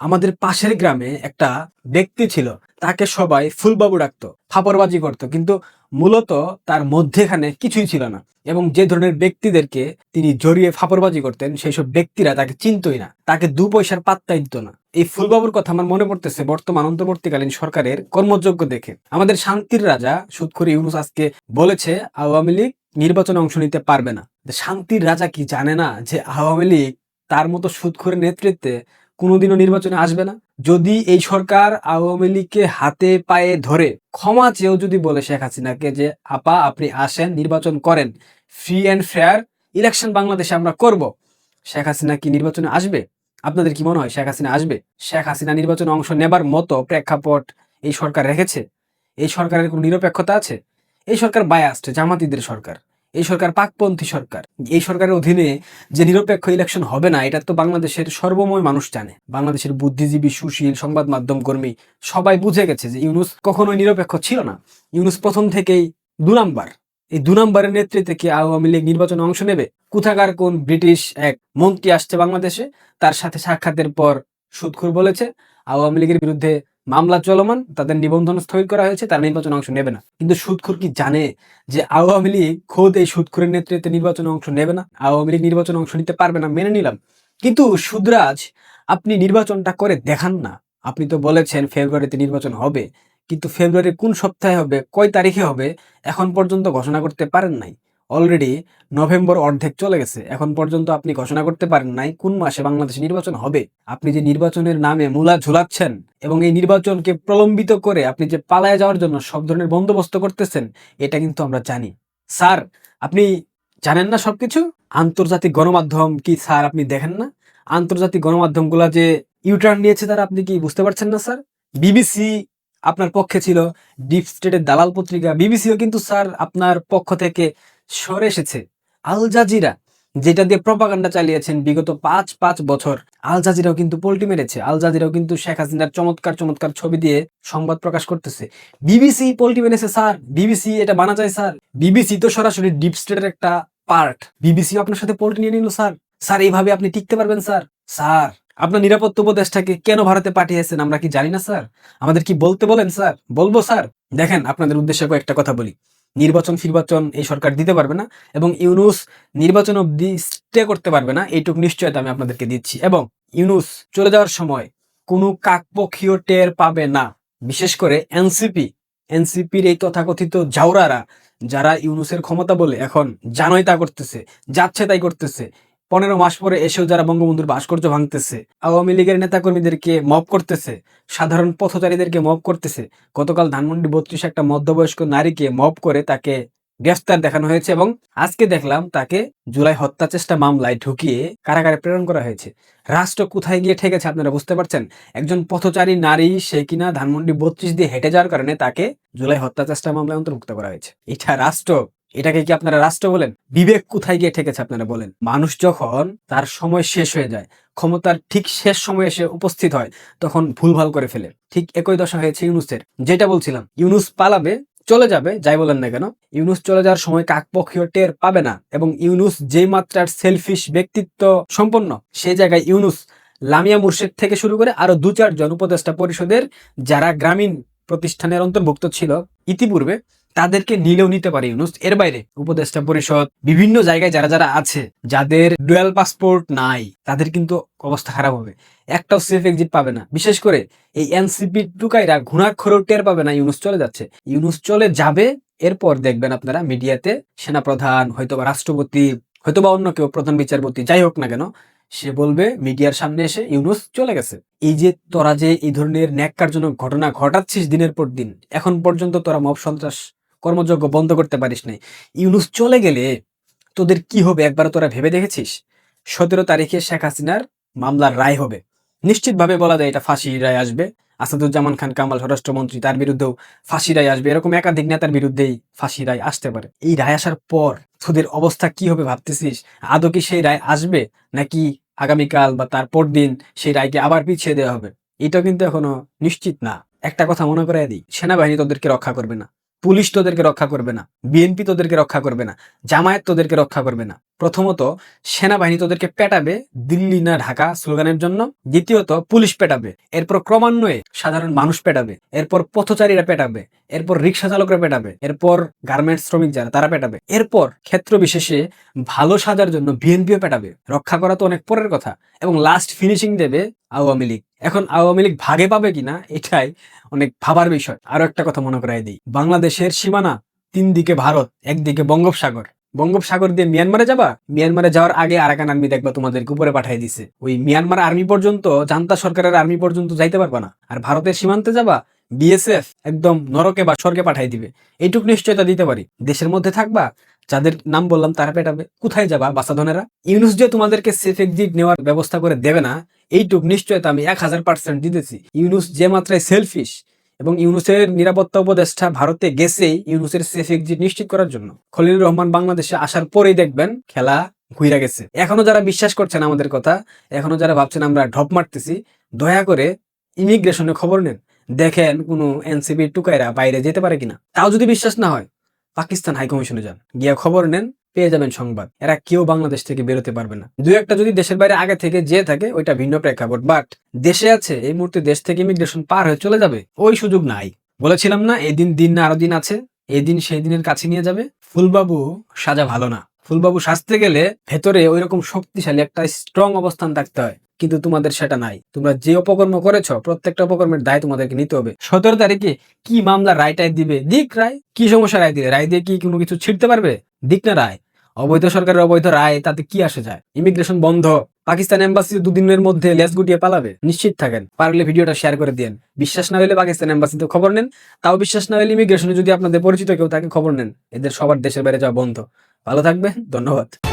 আমাদের পাশের গ্রামে একটা ব্যক্তি ছিল, তাকে সবাই ফুলবাবু ডাকতো, ফাপড়বাজি করতো, কিন্তু মূলত তার মধ্যেখানে কিছুই ছিল না এবং যে ধরনের ব্যক্তিদেরকে তিনি জড়িয়ে ফাপড়বাজি করতেন সেই সব ব্যক্তিরা তাকে চিনতই না, তাকে দু পয়সার পাত্তাই দিত না। এই ফুলবাবুর কথা আমার মনে পড়তেছে, বর্তমান অন্তর্বর্তীকালীন সরকারের কর্মযোগ্য দেখে। আমাদের শান্তির রাজা সুৎখুরি ইউনুস আজকে বলেছে, আওয়ামী লীগ নির্বাচনে অংশ নিতে পারবে না। শান্তির রাজা কি জানে না যে আওয়ামী লীগ তার মতো সুৎখুরের নেতৃত্বে কোনোদিনও নির্বাচনে আসবে না। যদি এই সরকার আওয়ামী লীগকে হাতে পায়ে ধরে ক্ষমা চেয়েও যদি বলে শেখ হাসিনাকে যে, আপা, আপনি আসেন, নির্বাচন করেন ফ্রি অ্যান্ড ফেয়ার ইলেকশন বাংলাদেশে আমরা করব। শেখ হাসিনা কি নির্বাচনে আসবে? আপনাদের কি মনে হয় শেখ হাসিনা আসবে? শেখ হাসিনা নির্বাচনে অংশ নেবার মতো প্রেক্ষাপট এই সরকার রেখেছে? এই সরকারের কোনো নিরপেক্ষতা আছে? এই সরকার বায়াস্ট জামাতিদের সরকার। এই সরকার পাকপন্থী সরকার। এই সরকারের অধীনে যে নিরপেক্ষ ইলেকশন হবে না, এটা তো বাংলাদেশের সর্বময় মানুষ জানে। বাংলাদেশের বুদ্ধিজীবী, সুশীল, সংবাদ মাধ্যম কর্মী সবাই বুঝে গেছে যে ইউনুস কখনোই নিরপেক্ষ ছিল না। ইউনুস প্রথম থেকেই দু নাম্বার। এই দু নম্বরের নেতৃত্বে কি আওয়ামী লীগ নির্বাচনে অংশ নেবে? কোথাকার কোন ব্রিটিশ এক মন্ত্রী আসছে বাংলাদেশে? তার সাথে সাক্ষাতের পর সুদখুর বলেছে, আওয়ামী লীগের বিরুদ্ধে মামলা চলমান, তাদের নিবন্ধন স্থগিত করা হয়েছে, তারা নির্বাচনে অংশ নেবে না। কিন্তু সুদখুর কি জানে যে আওয়ামী লীগ খোদ এই সুদখুরের নেতৃত্বে নির্বাচনে অংশ নেবে না? আওয়ামী লীগ নির্বাচনে অংশ নিতে পারবে না মেনে নিলাম। কিন্তু সুদরাজ, আপনি নির্বাচনটা করে দেখান না। আপনি তো বলেছেন ফেব্রুয়ারিতে নির্বাচন হবে। কিন্তু ফেব্রুয়ারি কোন সপ্তাহে হবে, কয় তারিখে হবে, এখন পর্যন্ত ঘোষণা করতে পারেন নাই। অলরেডি নভেম্বর অর্ধেক চলে গেছে। এখন পর্যন্ত আপনি ঘোষণা করতে পারেন নাই কোন মাসে বাংলাদেশে নির্বাচন হবে। আপনি যে নির্বাচনের নামে মূলা ঝুলাচ্ছেন এবং এই নির্বাচনকে প্রলম্বিত করে আপনি যে পালায় যাওয়ার জন্য সব ধরনের বন্দোবস্ত করতেছেন, এটা কিন্তু আমরা জানি। স্যার, আপনি জানেন না সবকিছু? আন্তর্জাতিক গণমাধ্যম কি স্যার আপনি দেখেন না? আন্তর্জাতিক গণমাধ্যমগুলা যে ইউটার্ন নিয়েছে তারা আপনি কি বুঝতে পারছেন না স্যার? বিবিসি আপনার পক্ষে ছিল ডিপ স্টেটের দালাল পত্রিকা। বিবিসিও কিন্তু স্যার আপনার পক্ষ থেকে সরে এসেছে। আল জাজিরা, যেটা দিয়ে প্রপাগান্ডা চালিয়েছেন বিগত পাঁচ পাঁচ বছর। আল জাজিরাও কিন্তু পোল্টি মেরেছে। আল জাজিরাও কিন্তু শেখ হাসিনার চমৎকার চমৎকার ছবি দিয়ে সংবাদ প্রকাশ করতেছে। বিবিসি পোল্টি মেরেছে, স্যার। বিবিসি, এটা বানা যায়, স্যার। বিবিসি তো সরাসরি ডিপ স্টেটের একটা পার্ট। বিবিসি আপনার সাথে পোল্টি নিয়ে নিল, স্যার। স্যার, এইভাবে আপনি টিকতে পারবেন, স্যার। স্যার, আপনার নিরাপত্তা উপদেষ্টাকে কেন ভারতে পাঠিয়েছেন আমরা কি জানি না, স্যার? আমাদের কি বলতে বলেন, স্যার? বলব, স্যার। দেখেন, আপনাদের উদ্দেশ্যে একটা কথা বলি। নির্বাচন ফিরবাচন এই সরকার দিতে পারবে না এবং ইউনুস নির্বাচন অব্দি স্টে করতে পারবে না, এইটুক নিশ্চয়তা আমি আপনাদেরকে দিচ্ছি। এবং ইউনুস চলে যাওয়ার সময় কোনো কাকপক্ষীয় টের পাবে না। বিশেষ করে এনসিপি এনসিপির এই তথাকথিত জাউরারা যারা ইউনুসের ক্ষমতা বলে এখন জানোই তা করতেছে, যাচ্ছে তাই করতেছে পনেরো মাস পরে এসেও যারা বঙ্গবন্ধুর ভাস্কর্য ভাঙতেছে, আওয়ামী লীগের নেতাকর্মীদেরকে মব করতেছে, সাধারণ পথচারীদেরকে মব করতেছে, গতকাল ধানমন্ডি বত্রিশ একটা মধ্যবয়স্ক নারীকে মব করে তাকে গ্রেফতার দেখানো হয়েছে এবং আজকে দেখলাম তাকে জুলাই হত্যা চেষ্টা মামলায় ঢুকিয়ে কারাগারে প্রেরণ করা হয়েছে। রাষ্ট্র কোথায় গিয়ে ঠেকেছে আপনারা বুঝতে পারছেন? একজন পথচারী নারী, সে কিনা ধানমন্ডি বত্রিশ দিয়ে হেঁটে যাওয়ার কারণে তাকে জুলাই হত্যা চেষ্টা মামলায় অন্তর্ভুক্ত করা হয়েছে। এটা রাষ্ট্র এটাকে কি আপনারা রাষ্ট্র বলেন? বিবেক কোথায় গিয়ে ঠেকেছে আপনারা বলেন? মানুষ যখন তার সময় শেষ হয়ে যায়, ক্ষমতার ঠিক শেষ সময় এসে উপস্থিত হয়, তখন ভুলভাল করে ফেলে। ঠিক একই দশা হয়েছে ইউনুসের। যেটা বলছিলাম, ইউনুস পালাবে, চলে যাবে, যাই বলেন না কেন, ইউনুস চলে যাওয়ার সময় কাকপক্ষীয় টের পাবে না এবং ইউনুস যে মাত্রার সেলফিশ ব্যক্তিত্ব সম্পন্ন সেই জায়গায় ইউনুস লামিয়া মুর্শেদ থেকে শুরু করে আরও দু চারজন উপদেষ্টা পরিষদের যারা গ্রামীণ প্রতিষ্ঠানের অন্তর্ভুক্ত ছিল, ইতিপূর্বে তাদেরকে নিলেও নিতে পারে ইউনুস। এর বাইরে উপদেষ্টা পরিষদ, বিভিন্ন জায়গায় যারা যারা আছে, যাদের ডুয়াল পাসপোর্ট নাই, তাদের কিন্তু অবস্থা খারাপ হবে। একটাও সেফ এক্সিট পাবে না। বিশেষ করে এই এনসিপি টুকাইরা ঘুণাক্ষরেও টের পাবে না, ইউনুস চলে যাচ্ছে। ইউনুস চলে যাবে, এরপর দেখবেন আপনারা মিডিয়াতে সেনাপ্রধান, হয়তোবা রাষ্ট্রপতি, হয়তোবা অন্য কেউ, প্রধান বিচারপতি, যাই হোক না কেন, সে বলবে, মিডিয়ার সামনে এসে ইউনুস চলে গেছে। এই যে তোরা যে এই ধরনের ন্যাক্কারজনক ঘটনা ঘটাচ্ছিস দিনের পর দিন, এখন পর্যন্ত তোরা মব সন্ত্রাস কর্মযজ্ঞ বন্ধ করতে পারিস নাই। ইউনুস চলে গেলে তোদের কি হবে একবার তোরা ভেবে দেখেছিস? সতেরো তারিখে শেখ হাসিনার মামলার রায় হবে। নিশ্চিতভাবে বলা যায় এটা ফাঁসি রায় আসবে। আসাদুজ্জামান খান কামাল স্বরাষ্ট্রমন্ত্রী, তার বিরুদ্ধেও ফাঁসি রায় আসবে। এরকম একাধিক নেতার বিরুদ্ধেই ফাঁসি রায় আসতে পারে। এই রায় আসার পর তোদের অবস্থা কি হবে ভাবতেছিস? আদৌ কি সেই রায় আসবে? নাকি আগামীকাল বা তারপর দিন সেই রায়কে আবার পিছিয়ে দেওয়া হবে? এটা কিন্তু এখনও নিশ্চিত না। একটা কথা মনে করে দিই, সেনাবাহিনী তোদেরকে রক্ষা করবে না। পুলিশ তোদেরকে রক্ষা করবে না, বিএনপি তোদেরকে রক্ষা করবে না, জামায়াত তোদেরকে রক্ষা করবে না। প্রথমত, সেনাবাহিনী তোদেরকে পেটাবে দিল্লি না ঢাকা স্লোগানের জন্য। দ্বিতীয়ত, পুলিশ পেটাবে। এরপর ক্রমান্বয়ে সাধারণ মানুষ পেটাবে। এরপর পথচারীরা পেটাবে। এরপর রিক্সা চালকরা পেটাবে। এরপর গার্মেন্টস শ্রমিক যারা, তারা পেটাবে। এরপর ক্ষেত্র বিশেষে ভালো সাজার জন্য বিএনপিও পেটাবে। রক্ষা করা তো অনেক পরের কথা। এবং লাস্ট ফিনিশিং দেবে আওয়ামী লীগ। এখন আওয়ামী লীগ ভাগে পাবে কিনা, এটাই অনেক ভাবার বিষয়। আরও একটা কথা মনে করাই দিই। বাংলাদেশের সীমানা তিন দিকে ভারত, একদিকে বঙ্গোপসাগর। বঙ্গোপসাগর দিয়ে মিয়ানমারে যাবা? মিয়ানমারে যাওয়ার আগে আরাকান আর্মি দেখবা তোমাদেরকে উপরে পাঠিয়ে দিছে। ওই মিয়ানমার আর্মি পর্যন্ত, জান্তা সরকারের আর্মি পর্যন্ত যাইতে পারবা না। আর ভারতের সীমান্তে যাবা, বিএসএফ একদম নরকে বা স্বর্গে পাঠিয়ে দিবে। এইটুক নিশ্চয়তা দিতে পারি। দেশের মধ্যে থাকবা, যাদের নাম বললাম তারা পেটাবে। কোথায় যাবা বাসাধনেরা ইউনুস যে তোমাদেরকে সেফ এক্সিট নেওয়ার ব্যবস্থা করে দেবে না, এইটুক নিশ্চয়তা আমি এক হাজার পার্সেন্ট দিতেছি। ইউনুস যে মাত্রায় সেলফিশ এবং ইউনুসের নিরাপত্তা উপদেষ্টা ভারতে গেছেই ইউনুসের সেফ এক্সিট নিশ্চিত করার জন্য। খলিলুর রহমান বাংলাদেশে আসার পরেই দেখবেন খেলা ঘুরে গেছে। এখনও যারা বিশ্বাস করছেন আমাদের কথা, এখনও যারা ভাবছেন আমরা ঢপ মারতেছি, দয়া করে ইমিগ্রেশনে খবর নেন। দেখেন কোনো এনসিবি টুকাইরা বাইরে যেতে পারে কিনা। তাও যদি বিশ্বাস না হয়, পাকিস্তান হাইকমিশনে যান। গিয়া খবর নেন পেয়ে যাবেন সংবাদ। এরা কেউ বাংলাদেশ থেকে বেরোতে পারবে না। দু একটা যদি দেশের বাইরে আগে থেকে যে থাকে, ওইটা ভিন্ন প্রেক্ষাপট। বাট দেশে আছে, এই মুহূর্তে দেশ থেকে ইমিগ্রেশন পার হয়ে চলে যাবে, ওই সুযোগ নাই। বলেছিলাম না, এই দিন দিন না আরও দিন আছে, এই দিন সেই দিনের কাছে নিয়ে যাবে। ফুলবাবু সাজা ভালো না। ফুলবাবু সাজতে গেলে ভেতরে ওই রকম শক্তিশালী একটা স্ট্রং অবস্থান থাকতে হয়। কিন্তু তোমাদের সেটা নাই। তোমরা যে অপকর্ম করেছ, প্রত্যেকটা অপকর্মের দায় তোমাদেরকে নিতে হবে। সতেরো তারিখে কি মামলা রায় টায় দিবে? দিক রায়? কি সমস্যা রায় দিবে? রায় দিয়ে কি কোনো কিছু ছিড়তে পারবে? দিক না রায়? অবৈধ সরকারের অবৈধ রায়, তাতে কি আসে যায়? ইমিগ্রেশন বন্ধ, পাকিস্তান এম্বাসি দুদিনের মধ্যে লেস গুটিয়ে পালাবে? নিশ্চিত থাকেন, পারলে ভিডিওটা শেয়ার করে দিন বিশ্বাস না হলে পাকিস্তান এম্বাসিতে খবর নেন, তাও বিশ্বাস না হলে ইমিগ্রেশনে যদি আপনাদের পরিচিত কেউ থাকে, খবর নেন। এদের সবার দেশের বাইরে যাওয়া বন্ধ। ভালো থাকবে, ধন্যবাদ।